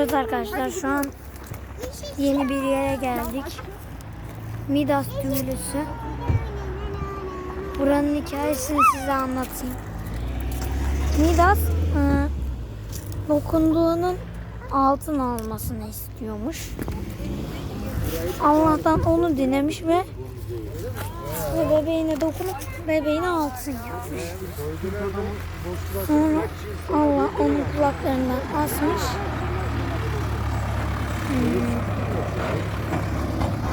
Evet arkadaşlar şu an yeni bir yere geldik. Midas Gümrüsü. Buranın hikayesini size anlatayım. Midas e, dokunduğunun altın almasını istiyormuş. Allah'tan onu dinlemiş ve ve bebeğine dokunup bebeğine altın yapmış. Sonra Allah onun kulaklarından asmış.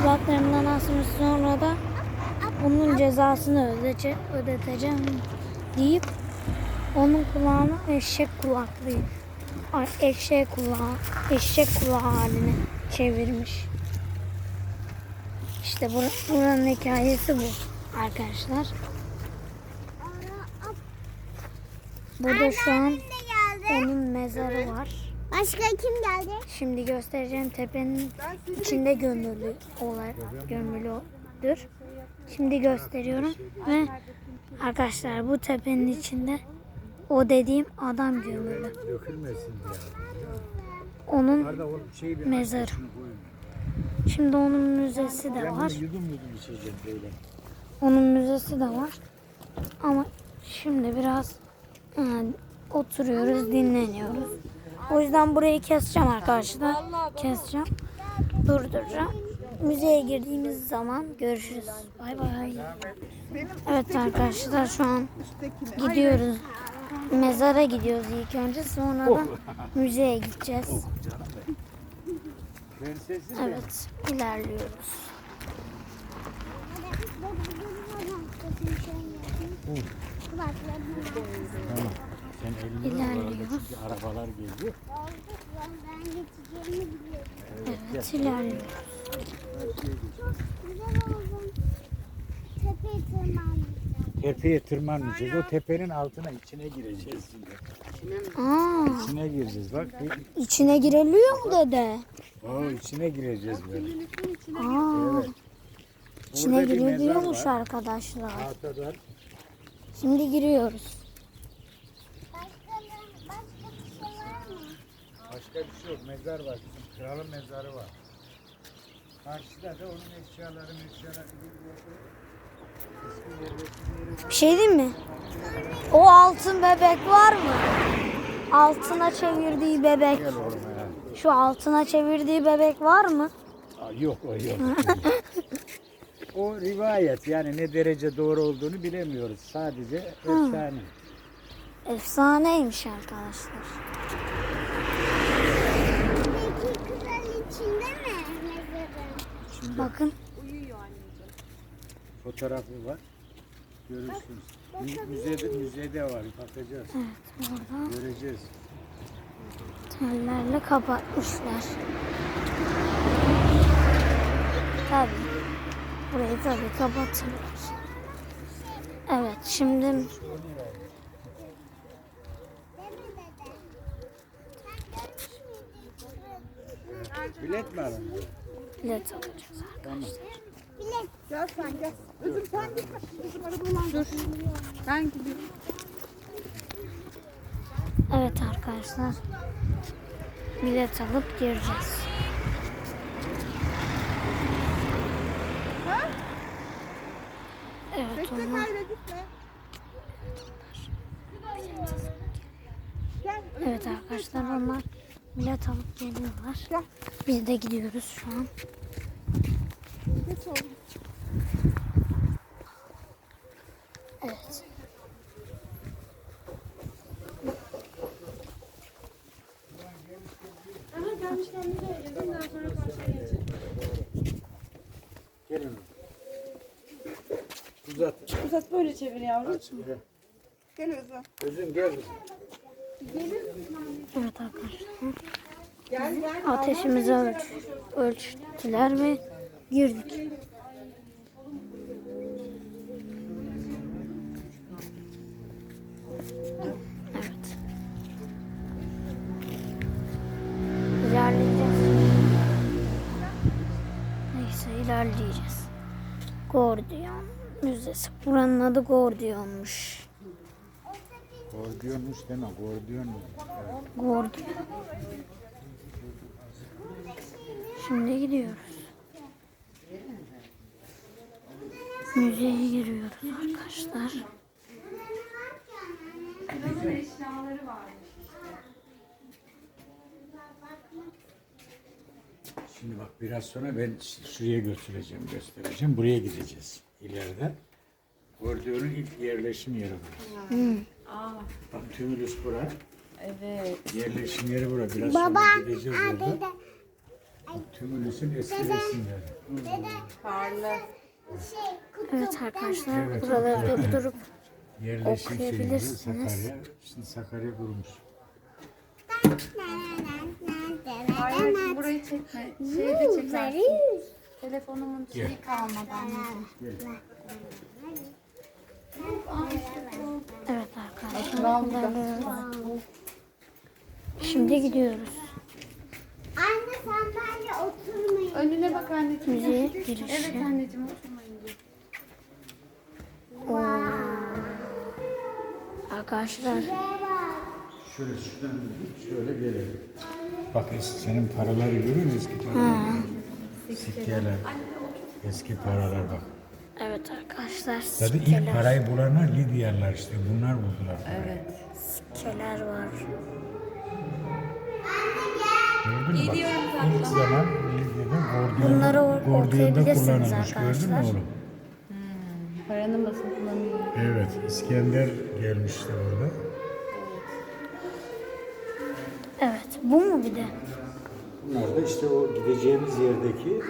Kulaklarından asmış sonra da bunun cezasını ödece, ödeteceğim deyip onun kulağını eşek kulaklı eşek kulağı eşek kulağı haline çevirmiş. İşte bur- buranın hikayesi bu arkadaşlar. Burada şu an onun mezarı var. Başka kim geldi? Şimdi göstereceğim tepenin içinde gömülü olarak gömülüdür. Şimdi gösteriyorum ve arkadaşlar bu tepenin içinde o dediğim adam gömülü. Onun şey mezarı. Şimdi onun müzesi de var. Onun müzesi de var. Ama şimdi biraz e, oturuyoruz, dinleniyoruz. O yüzden burayı keseceğim arkadaşlar. Keseceğim. Durduracağım. Müzeye girdiğimiz zaman görüşürüz. Bay bay. Evet arkadaşlar şu an gidiyoruz. Mezara gidiyoruz ilk önce. Sonra da müzeye gideceğiz. Evet ilerliyoruz. Tamam. Sen elini İlerliyoruz. Çünkü arabalar geliyor. Ben geçeceğimi biliyorum. Evet ilerliyoruz. Güzel oldum. Tepeye tırmanmayacağım. Tepeye tırmanmayacağız. O tepenin altına içine gireceğiz şimdi. Aa, İçine gireceğiz bak. Bir- içine giriliyor mu dede? Oo, içine gireceğiz böyle. Aa, Evet. içine Burada bir mezar giriliyormuş var. arkadaşlar. Şimdi giriyoruz. Başka, başka bir şey var mı? Başka bir şey yok. Mezar var. Bizim kralın mezarı var. Karşıda da onun eşyaları eşyaları. Bir şey diyeyim mi? O altın bebek var mı? Altına çevirdiği bebek. Şu altına çevirdiği bebek var mı? Aa, Yok o yok. o rivayet yani ne derece doğru olduğunu bilemiyoruz. Sadece efsane. Efsaneymiş arkadaşlar. Peki kral içinde mi mezarın? Bakın fotoğrafı var. Görürsünüz. Mü- Müzede, müzede var. Bakacağız. burada Göreceğiz. tellerle kapatmışlar. Tabii. Burayı tabii kapatırlar. Evet şimdi Değil mi dede? Sen görmüş müydün kralı? Bilet mi alın? Bilet alacağız. Bilet. Gel sen gel. Özüm sen git. Özüm arabadan Dur. Ben gidiyorum. Evet arkadaşlar. Bilet alıp gireceğiz. Evet Bekle onlar. gitme. Evet arkadaşlar onlar bilet alıp geliyorlar. Gel. Biz de gidiyoruz şu an. Evet. Gelin. Uzat. Uzat böyle çevir yavrum. Aç. Gel. Gel Özüm. Özüm gel. kızım. Evet arkadaşlar. Ateşimizi ölç ölçtüler ve girdik. Evet. İlerleyeceğiz. Neyse ilerleyeceğiz. Gordiyon Müzesi. Buranın adı Gordiyon'muş. Gordiyonmuş deme. Gordiyon mu? Gordiyon. Şimdi gidiyoruz. Müzeye giriyoruz arkadaşlar. eşyaları var. Şimdi bak biraz sonra ben şuraya götüreceğim, göstereceğim. Buraya gideceğiz ileride. Gördüğünün ilk yerleşim yeri burası. Aa, Bak Tümülüs bura. evet. Yerleşim yeri bura. Biraz Baba, sonra gideceğiz orada. Bak Tümülüs'ün eski resim yeri. Karlı. şey. Evet arkadaşlar Evet, buraları durdurup Yerleşim Okuyabilirsiniz. Sakarya. Şimdi Sakarya kurmuş. Hayır hayır, burayı çekme. Şeyde çekersin. Telefonumun şeyi kalmadı anneciğim. Evet arkadaşlar Şimdi gidiyoruz. Anne sandalye oturmayın. Önüne bak anneciğim. Girişi. Evet anneciğim oturmayın diyor. Arkadaşlar Şöyle şuradan şöyle gelelim. Bak eski senin paraları görüyor musun eski paralar? Sikkeler. Eski paralar bak. Evet arkadaşlar Zaten ilk parayı bulanlar Lidyalılar işte. Bunlar buldular. Evet. sikkeler var. Gördün mü bak? İlk zaman Lidya'da Bunları Gordiyon'da, or- Gordiyon'da okuyabilirsiniz kullanılmış. Gördün mü arkadaşlar. oğlum? Paranın basıntılanıyor. Evet. İskender gelmişti burada. Evet bu mu bir de? Bunlar da işte o gideceğimiz yerdeki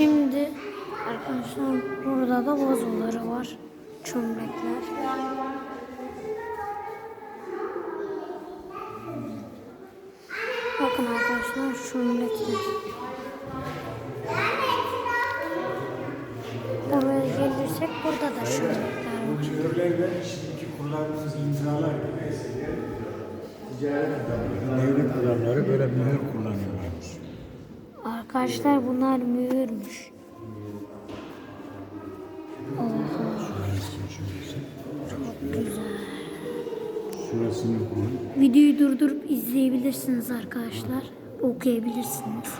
Şimdi arkadaşlar burada da vazoları var. Çömlekler. Bakın arkadaşlar çömlekler. Buraya gelirsek burada da çömlekler var. Mühürlerle şimdiki kullandığımız imzalar gibi ticaret adamları, devlet adamları böyle mühür. Arkadaşlar bunlar mühürmüş. Şurasını koy. Videoyu durdurup izleyebilirsiniz arkadaşlar. Okuyabilirsiniz.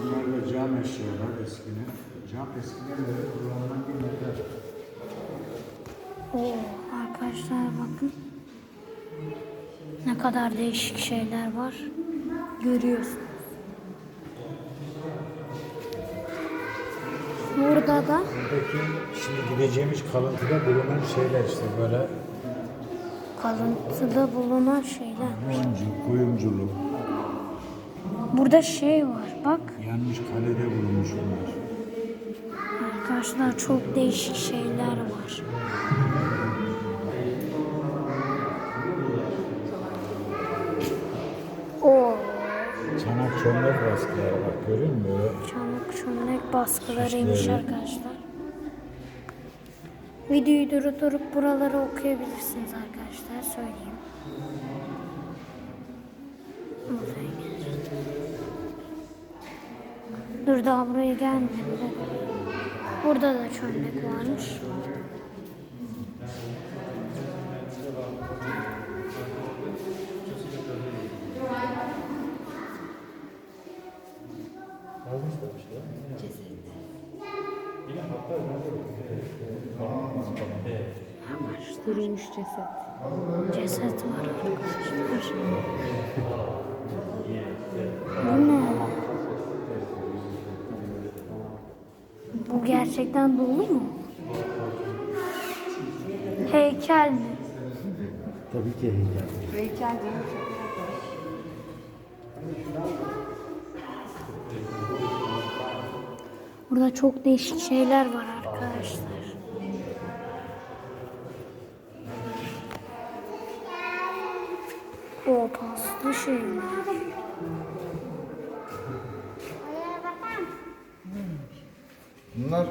Bunlar da cam eşyalar eskiden. Cam eskiden beri kullanılan bir metal. Oo, arkadaşlar bakın. Ne kadar değişik şeyler var. Görüyorsunuz. Burada da Buradaki şimdi gideceğimiz kalıntıda bulunan şeyler işte böyle kalıntıda bulunan şeyler. boncuk, kuyumculuk, Burada şey var bak. yanmış kalede bulunmuş bunlar. Arkadaşlar çok değişik şeyler var. Oo, Çanak çömlek baskıları bak görüyor musun böyle? çamlık çömlek baskılarıymış arkadaşlar. Videoyu durdurup buraları okuyabilirsiniz arkadaşlar söyleyeyim. Dur daha buraya gelmedim. Burada da çömlek varmış. Kurumuş ceset. Ceset var arkadaşlar. Bu ne? Bu gerçekten dolu mu? Heykel mi? Tabii ki heykel. Heykel değil mi? Burada çok değişik şeyler var arkadaşlar. O paslı şeyler. Oraya bakar mısın? Bunlar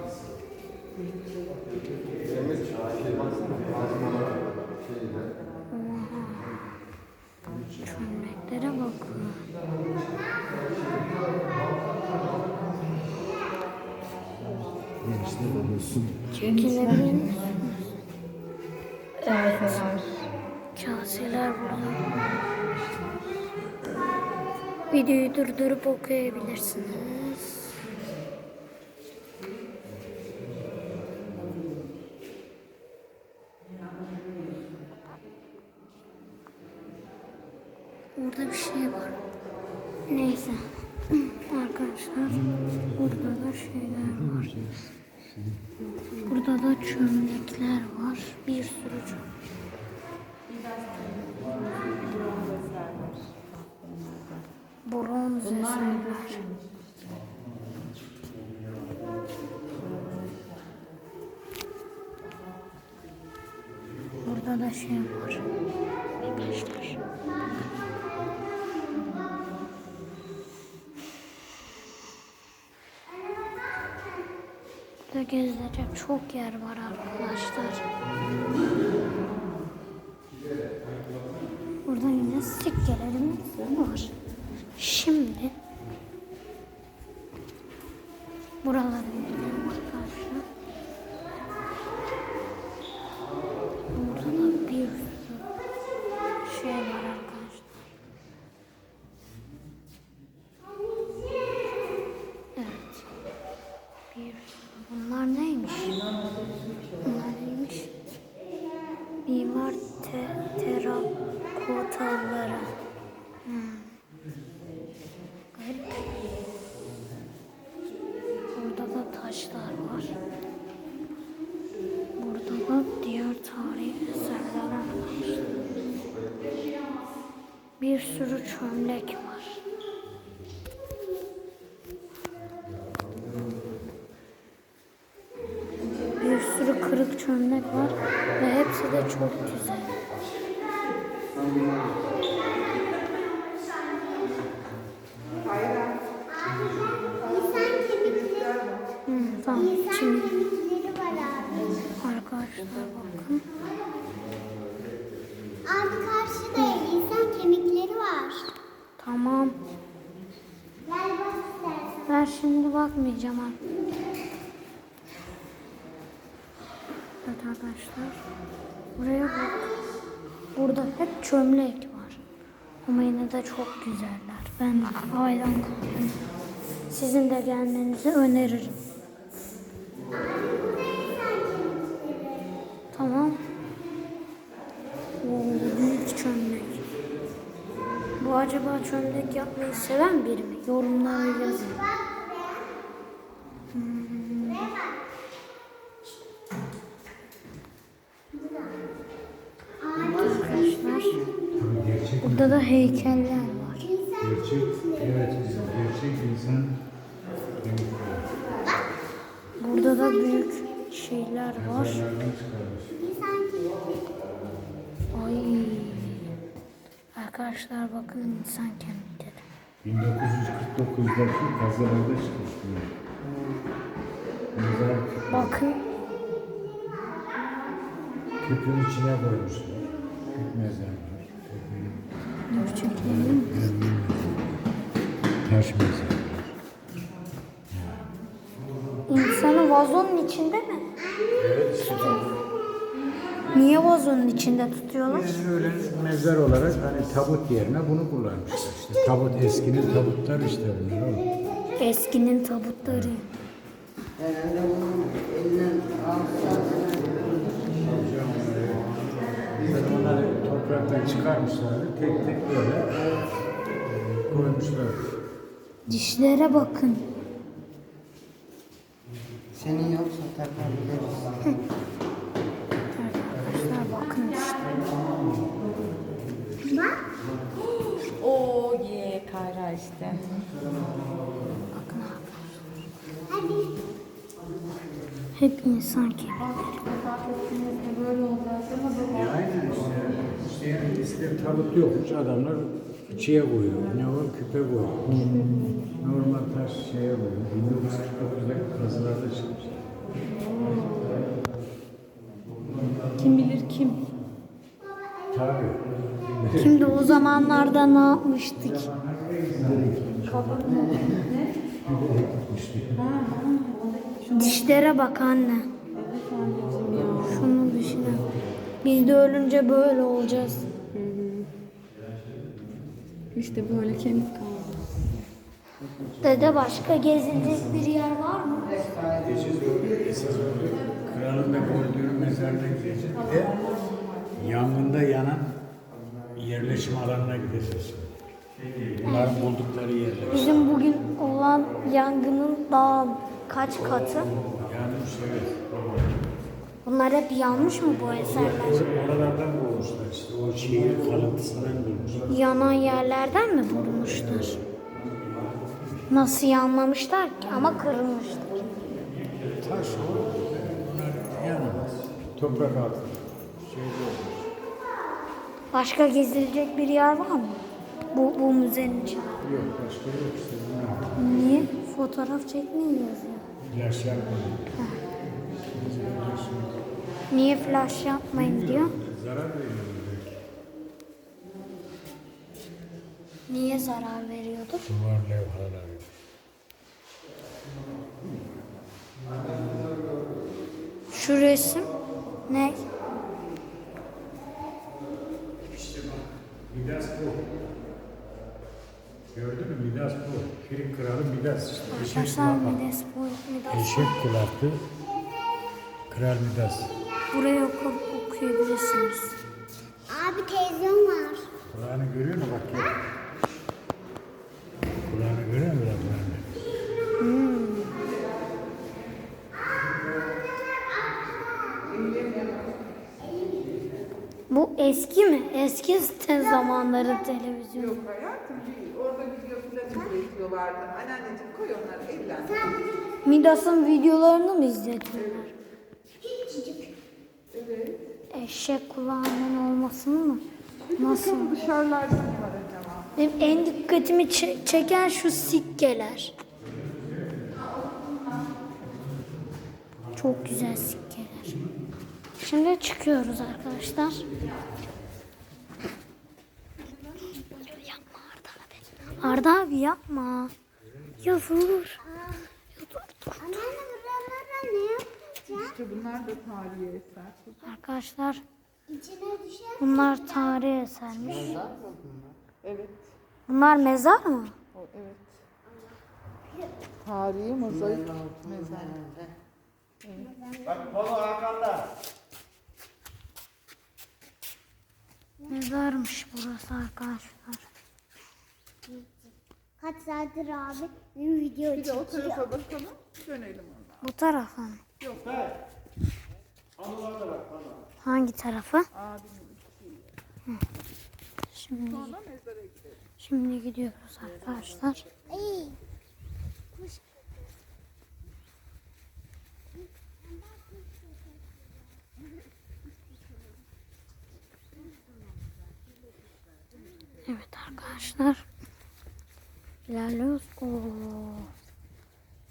Çömleklere bakın. İşte bulunsun. Çekilebilir. Kaseler burada. Videoyu durdurup okuyabilirsiniz. Burada gezilecek çok yer var arkadaşlar. Burada yine sikkelerimiz var. Şimdi buralara gidelim arkadaşlar. Burada da bir sürü şey var arkadaşlar. Evet. Bir sürü. Bunlar neymiş? Bunlar neymiş? Mimar te terakotaları. Hmm. Garip. Taşlar var. Burada da diğer tarihi eserler var. Bir sürü çömlek var. Bir sürü kırık çömlek var ve hepsi de çok güzel. İnsan kemikleri, Hmm, tamam. insan Şimdi kemikleri var abi. arkadaşlar bakın. Abi karşıda insan kemikleri var. Tamam. Gel bak istersen. Ben şimdi bakmayacağım abi. Evet arkadaşlar. Buraya bak. Burada hep çömlek var. Ama yine de çok güzeller. Ben hayran kaldım. Sizin de gelmenizi öneririm. Tamam. Oo, büyük çömlek. Bu acaba çömlek yapmayı seven biri mi? Yorumlara yazın. Arkadaşlar Gerçek, burada da heykeller var. gerçek, evet, gerçek insan. Burada da büyük şeyler var. Ay. Arkadaşlar bakın insan kemikleri. 1949'daki kazılarda çıkmış bunlar. Mezar küpü. Bakın Küpün içine koymuşlar. Küp mezarlar. Çekelim. Taş mezarlar. İnsanı vazonun içinde mi? Evet işte. Niye vazonun içinde tutuyorlar? Yani öyle mezar olarak hani tabut yerine bunu kullanmışlar. İşte tabut eskinin tabutları işte bunlar oğlum. Eskinin tabutları. Tabii onları topraktan çıkarmışlardı. Tek tek böyle e, koymuşlar. Dişlere bakın. Senin yoksa takabiliriz. Arkadaşlar bakın işte. Oo ye Kayra işte. Bakın arkadaşlar. Hadi. Hep insan kemikleri. E aynen işte. İşte yani eskiden tabut yokmuş. Adamlar içiye koyuyor. Ne o? Küpe koyuyor. Normal taş şeye koyuyor. 1949'daki kazılarda çıkmış. Kim bilir kim? Tabii. Şimdi o zamanlarda ne yapmıştık? Dişlere bak anne. Şunu düşünün. Biz de ölünce böyle olacağız. İşte böyle kemik kaldı. Dede başka gezilecek bir yer var mı? Esas kralın da gördüğü mezarına gideceğiz. Yangında yanan yerleşim alanına gideceğiz. Bunların buldukları yerler. Bizim bugün olan yangının daha kaç katı? Yanmış evet. Bunlar hep yanmış mı bu eserler? Or- Oralardan bulmuşlar işte. O şehir kalıntısından bulmuşlar. Yanan yerlerden mi bulmuşlar? Nasıl yanmamışlar ki ama kırılmışlar. Taş o. Yanamaz. Toprak altı. Şeyde olmuş. Başka gezilecek bir yer var mı? Bu, bu müzenin için. Yok başka yok işte. Niye? Fotoğraf çekmeyi yazıyor. Flash yapmadı. Niye flash yapmayın diyor. Zarar veriyor. Niye zarar veriyordur? Duvar levhaları. Şu resim ne? Midas bu. Gördün mü Midas bu. Firin kralı Midas işte. Arkadaşlar. Midas bu Midas. Eşek kulaklı. Kral Midas. Burayı oku, okuyabilirsiniz. Abi teyzem var. Kulağını görüyor musun bak gel. Kulağını görüyor musun bak kulağını? Bu eski mi? Eski zamanların televizyonu. Yok hayatım değil. Orada video falan izletiyorlardı. Anneanneciğim koy onları evlen. Midas'ın videolarını mı izletiyorlar? Eşek kulağının olmasını mı? Nasıl? Dışarılarda ne var acaba? Benim en dikkatimi çe- çeken şu sikkeler. Çok güzel sikkeler. Şimdi çıkıyoruz arkadaşlar. Arda abi. Arda abi yapma. Ya dur. Anneanne buralara ne yapacağız? İşte bunlar da tarihi eser. Arkadaşlar İçine düşer. bunlar tarihi esermiş. Evet. Bunlar mezar mı? O, evet. Tarihi mozaik mezar. Mezarmış burası arkadaşlar. Kaç saattir abi benim video Bir de o tarafa bakalım. Dönelim ondan. Bu tarafa mı? Yok. Hangi tarafa? Abinin Şimdi sonra mezara gidelim. şimdi gidiyoruz arkadaşlar. Evet arkadaşlar. İlerliyoruz. Oo.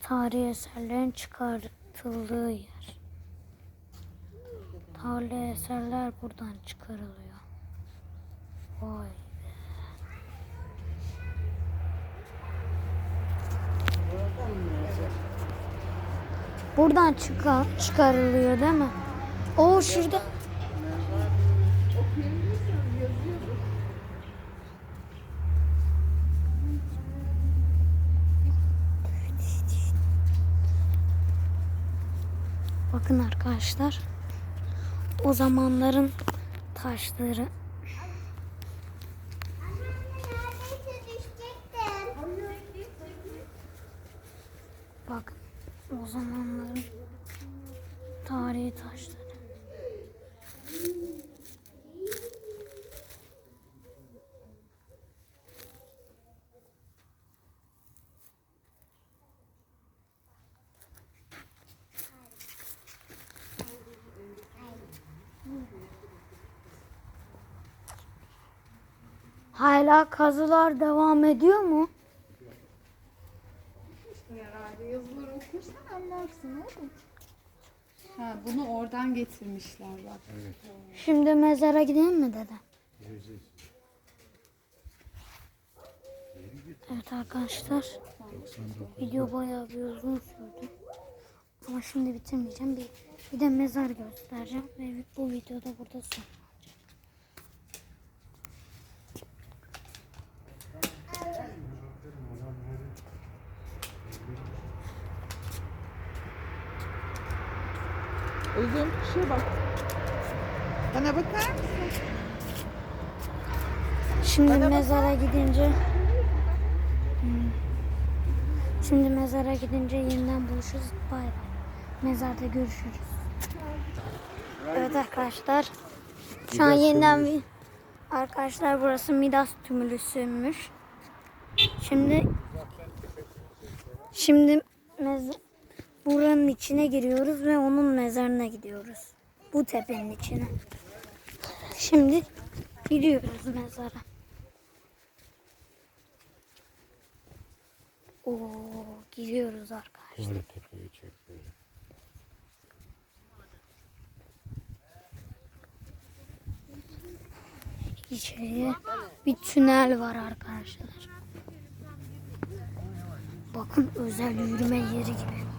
Tarihi eserlerin çıkartıldığı yer. Tarihi eserler buradan çıkarılıyor. Vay be. Buradan çıkar, çıkarılıyor değil mi? O şurada. Bakın arkadaşlar. O zamanların taşları. Bakın o zamanların tarihi taşları. Hala kazılar devam ediyor mu? Herhalde yazıları okursan anlarsın oğlum. Ha, bunu oradan getirmişler bak. Şimdi mezara gidelim mi dede? Evet arkadaşlar. Video bayağı bir uzun sürdü. Ama şimdi bitirmeyeceğim. Bir, bir de mezar göstereceğim. Ve bu videoda burada son. Kuşa bak. Bana bakar mısın? Şimdi mezara gidince Hmm. Şimdi mezara gidince yeniden buluşuruz. Bay bay. Mezarda görüşürüz. Evet arkadaşlar. Şu an yeniden bir arkadaşlar burası Midas tümülüsüymüş. Şimdi şimdi mez buranın içine giriyoruz ve onun mezarına gidiyoruz. Bu tepenin içine. Şimdi gidiyoruz mezara. Oo, giriyoruz arkadaşlar. Böyle tepeyi çek böyle. İçeriye bir tünel var arkadaşlar. Bakın özel yürüme yeri gibi.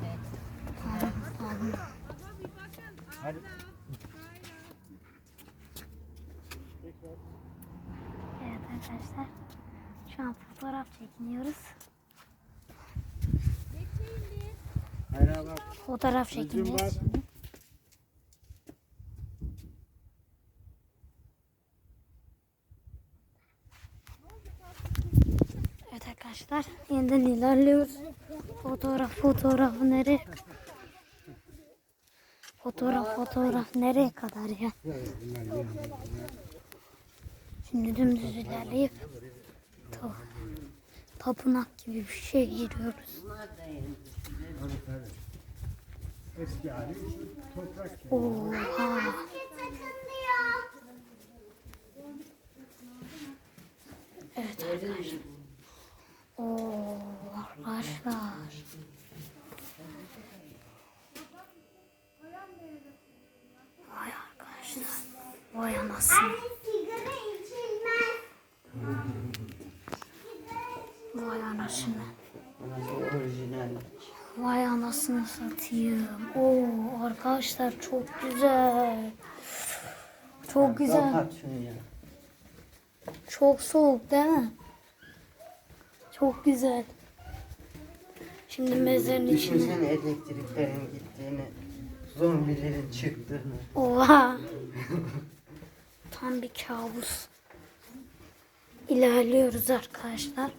Evet arkadaşlar. Şu an fotoğraf çekiniyoruz. Fotoğraf çekiniyoruz. Evet arkadaşlar yeniden ilerliyoruz. Fotoğraf fotoğraf nereye? Fotoğraf fotoğraf nereye kadar ya? Şimdi dümdüz ilerleyip ta- tapınak gibi bir şey giriyoruz. Oha. Evet arkadaşlar. Oo arkadaşlar. Vay arkadaşlar. Vay anasını. Vay anasını. Vay anasını satayım. Oo arkadaşlar çok güzel. Çok güzel. Çok soğuk değil mi? Çok güzel. Şimdi mezarın içine. Düşünsene elektriklerin gittiğini, zombilerin çıktığını. Oha. Tam bir kabus. İlerliyoruz arkadaşlar.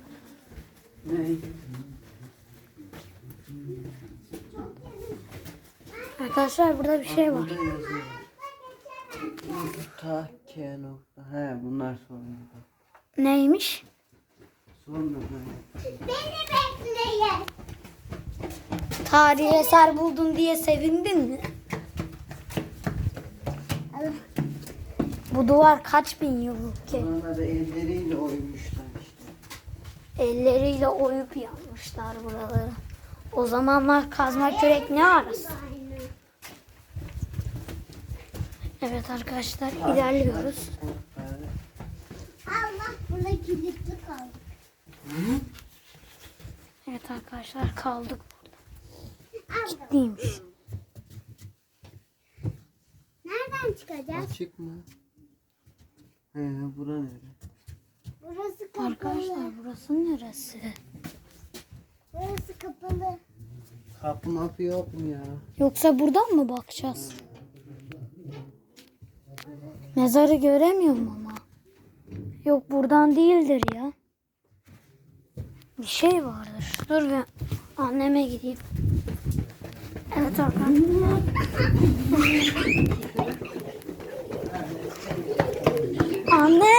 Arkadaşlar burada bir şey var. Yazıyor. Takke nokta. He bunlar sorun. Neymiş? Sorun. Beni bekleyin. Tarihi eser buldum diye sevindin mi? Bu duvar kaç bin yıllık ki? Bunları elleriyle oymuşlar işte. Elleriyle oyup yapmışlar buraları. O zamanlar kazma kürek ne arası? Evet arkadaşlar ilerliyoruz. Allah burada kilitli kaldı. Evet arkadaşlar kaldık. Allah. Değilmiş. Nereden çıkacağız? Açık mı? He bura nere? Burası kapalı. Arkadaşlar burası neresi? Burası kapalı. Kapı mapı yok mu ya? Yoksa buradan mı bakacağız? Mezarı göremiyorum ama. Yok buradan değildir ya. Bir şey vardır. Dur bir anneme gideyim. Evet arkadaşlar. Anne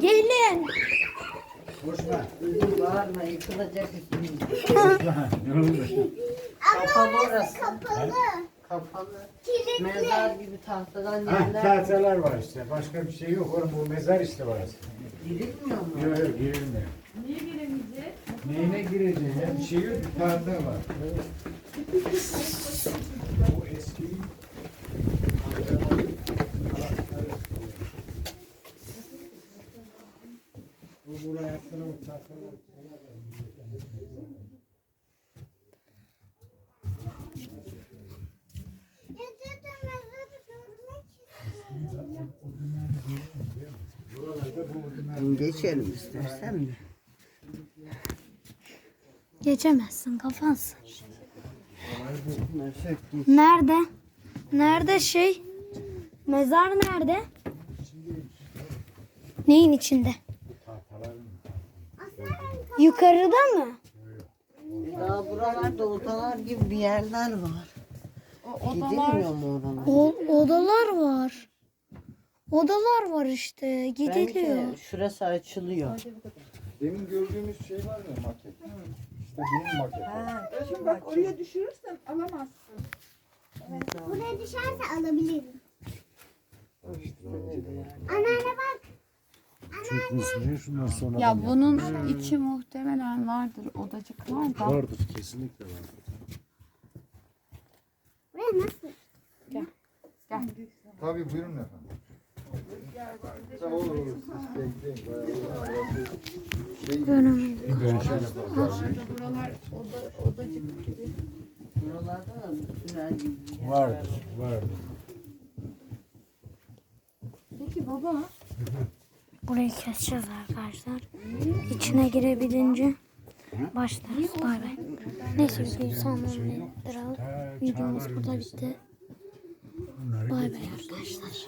gelin. Kızım bağırma yıkılacak. Boşver. Ne oldu? Kapalı orası. Kapalı. Kapalı. Kilitli. Mezar gibi tahtadan Ha, yerler. tahtalar var işte. Başka bir şey yok. Oğlum bu mezar işte orası. Girilmiyor mu? Yok yok girilmiyor. Niye giremeyeceğiz? Neyine gireceğiz ya? Bir şey yok. Bir tahta var. Bu eski Bu buraya yaptıran o tahtalar. Yatırdı mezarı görmek Buralarda geçelim istersen mi? Geçemezsin kafansın. Nerede? Nerede şey? Mezar nerede? Neyin içinde? Yukarıda mı? Daha buralarda odalar gibi bir yerler var. O odalar Gidilmiyor mu oralara? O, odalar var. Odalar var işte. Gidiliyor. Bence şurası açılıyor. Demin gördüğümüz şey var ya maket. İşte bunun maketi. Şimdi bak oraya düşürürsen alamazsın. Buraya düşerse alabilirim. Anneanne bak. Çökmüş şundan sonra ya bunun içi muhtemelen vardır. Odacık var da. vardır kesinlikle vardır. Buraya nasıl? Tabii buyurun efendim. Tamam olur olur. Siz bekleyin. Bayağı Şey. Buralar oda, odacık gibi. Buralarda da tünel gibi. Vardır, vardır. Peki baba Burayı keseceğiz arkadaşlar. İçine girebilince başlarız. Bay bay. Neyse videoyu sonlandıralım. Videomuz burada bitti. Bay bay arkadaşlar.